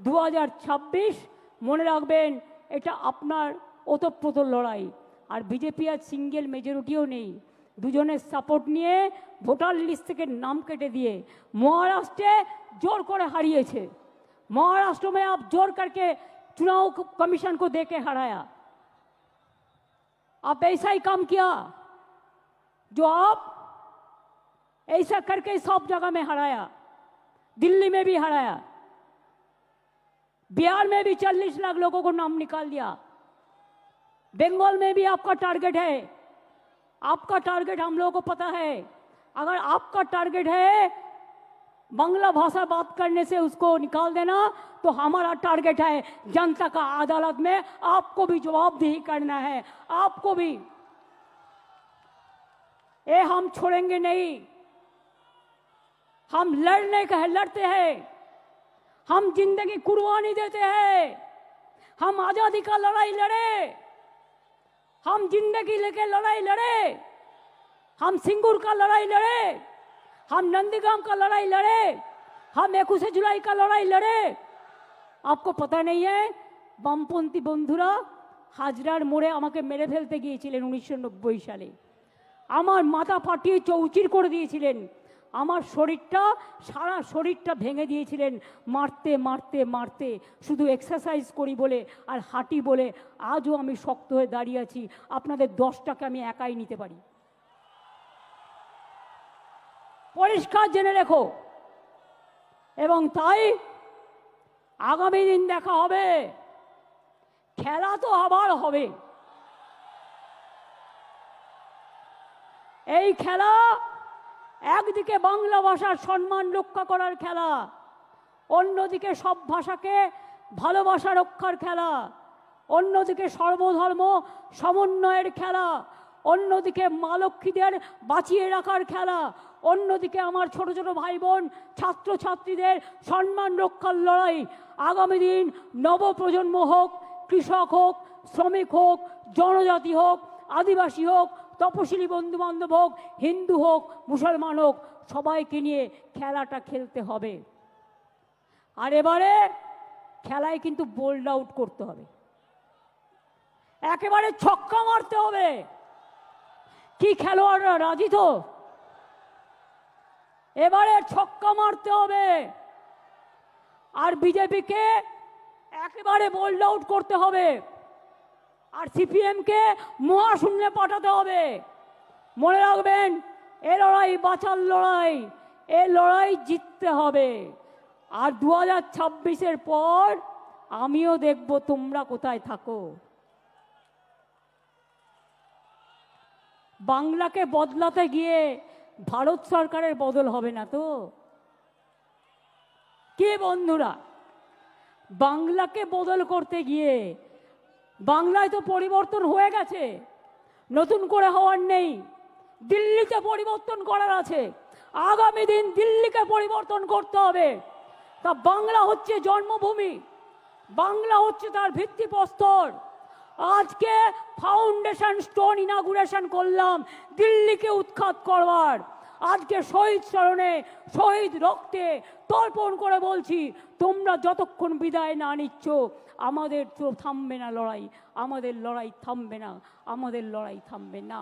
দু মনে রাখবেন এটা আপনার ওতপ্রোত লড়াই আর বিজেপি আর সিঙ্গেল মেজরিটিও নেই দুজনের সাপোর্ট নিয়ে ভোটার লিস্ট থেকে নাম কেটে দিয়ে মহারাষ্ট্রে জোর করে হারিয়েছে महाराष्ट्र में आप जोर करके चुनाव कमीशन को दे के हराया आप ऐसा ही काम किया जो आप ऐसा करके सब जगह में हराया दिल्ली में भी हराया बिहार में भी चालीस लाख लोगों को नाम निकाल दिया। बंगाल में भी आपका टारगेट है। आपका टारगेट हम लोगों को पता है। अगर आपका टारगेट है, बांग्ला भाषा बात करने से उसको निकाल देना तो हमारा टारगेट है जनता का अदालत में आपको भी जवाबदेही करना है। आपको भी। ये हम छोड़ेंगे नहीं। हम लड़ने का है, लड़ते हैं। हम जिंदगी कुर्बानी देते हैं हम आजादी का लड़ाई लड़े हम जिंदगी लेके लड़ाई लड़े हम सिंगूर का लड़ाई लड़े हम नंदीगाम का लड़ाई लड़े हम একুশে जुलाई का लड़ाई लड़े आपको पता नहीं है বামপন্থী বন্ধুরা হাজরার মোড়ে আমাকে মেরে ফেলতে গিয়েছিলেন উনিশশো নব্বই সালে আমার মাথা ফাটিয়ে চৌচির করে দিয়েছিলেন আমার শরীরটা, সারা শরীরটা ভেঙে দিয়েছিলেন। মারতে মারতে মারতে। শুধু এক্সারসাইজ করি বলে আর হাঁটি বলে আজও আমি শক্ত হয়ে দাঁড়িয়ে আছি। আপনাদের দশটাকে আমি একাই নিতে পারি। পরিষ্কার জেনে রেখো। এবং তাই আগামী দিন দেখা হবে। খেলা তো আবার হবে। এই খেলা একদিকে বাংলা ভাষার সম্মান রক্ষা করার খেলা, অন্যদিকে সব ভাষাকে ভালোবাসা রক্ষার খেলা, অন্যদিকে সর্বধর্ম সমন্বয়ের খেলা, অন্যদিকে মা লক্ষ্মীদের বাঁচিয়ে রাখার খেলা, অন্যদিকে আমার ছোট ছোট ভাই বোন ছাত্রছাত্রীদের সম্মান রক্ষার লড়াই। আগামী দিন নবপ্রজন্ম হোক, কৃষক হোক, শ্রমিক হোক, জনজাতি হোক, আদিবাসী হোক তপশিলি বন্ধু বান্ধব হোক, হিন্দু হোক, মুসলমান হোক, সবাইকে নিয়ে খেলাটা খেলতে হবে। আর এবারে খেলায় কিন্তু বোল্ড আউট করতে হবে। একেবারে ছক্কা মারতে হবে। কি খেলোয়াড়রা, রাজি তো? এবারে ছক্কা মারতে হবে। আর বিজেপিকে একেবারে বোল্ড আউট করতে হবে। আর সিপিএমকে মহাশূন্যে পাঠাতে হবে। মনে রাখবেন, এ লড়াই বাঁচার লড়াই, এ লড়াই জিততে হবে। আর দু হাজার ছাব্বিশের পর আমিও দেখব তোমরা কোথায় থাকো। বাংলাকে বদলাতে গিয়ে ভারত সরকারের বদল হবে না তো? কে বন্ধুরা, বাংলাকে বদল করতে গিয়ে বাংলায় তো পরিবর্তন হয়ে গেছে। নতুন করে হওয়ার নেই। দিল্লিতে পরিবর্তন করার আছে। আগামী দিন দিল্লিকে পরিবর্তন করতে হবে। তা বাংলা হচ্ছে জন্মভূমি। বাংলা হচ্ছে তার ভিত্তিপ্রস্তর আজকে ফাউন্ডেশন স্টোন ইনাগুরেশন করলাম। দিল্লিকে উৎখাত করবার। আজকে শহীদ স্মরণে, শহীদ রক্তে তর্পণ করে বলছি, তোমরা যতক্ষণ বিদায় না নিচ্ছ, আমাদের তো থামবে না লড়াই, আমাদের লড়াই থামবে না, আমাদের লড়াই থামবে না।